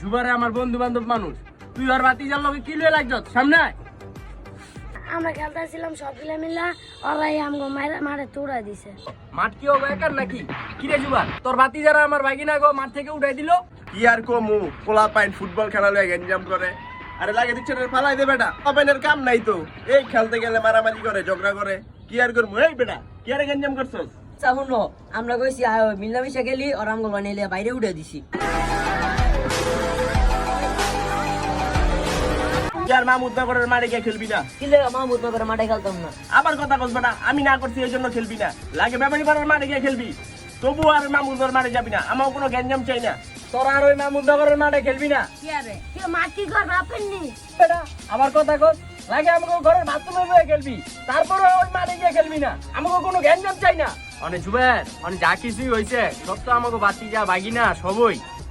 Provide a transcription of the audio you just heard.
জুবারে আমার বন্ধু বান্ধব মানুষ। তুই আর বাতিজার লগে কি লয়ে লাগছ সামনে। আমরা খেলতেছিলাম সব মিলে মিলা ওরাই আমগো মারে মারে তোড়া দিছে। মাঠ কি হবে একার নাকি? কি রে জুবার তোর বাতিজারা আমার ভাগিনা গো মাঠ থেকে উঠাই দিল? কি আর কমু পোলা পাইন ফুটবল খেলা লয়ে গেঞ্জাম করে। আরে লাগে দিচ্ছে রে ফালাই দে বেটা পাইনের কাম নাই তো। এই খেলতে গেলে মারামারি করে ঝগড়া করে। কি আর করব এই বেটা কি আর গেঞ্জাম করছস? চাহুন আমরা কইছি আয় মিলামিশা গেলি আর আমগো বানাইলে বাইরে উঠে দিছি। তুই আর মামুদ নগরের গিয়ে খেলবি না। কিলে মাহমুদ নগরে মাঠে খেলতাম না? আবার কথা কস বেটা আমি না করছি এই জন্য খেলবি না। লাগে ব্যাপারী পাড়ার মারে গিয়ে খেলবি। তবু আর মামুদর মারে যাবি না। আমার কোনো গেঞ্জাম চাই না। তোরা আর ওই মামুদনগরের মাঠে খেলবি না। কি আরে? কি মাটি করবে আপনি বেটা আমার কথা লাগে আমাকে ঘরের বাথরুমে খেলবি। তারপরে ওই মাঠে গিয়ে খেলবি না। আমাকে কোনো গ্যাঞ্জাম চাই না। অনেক জুবের অনেক যা কিছুই হয়েছে সব তো আমাকে বাতি যা বাগি না সবই।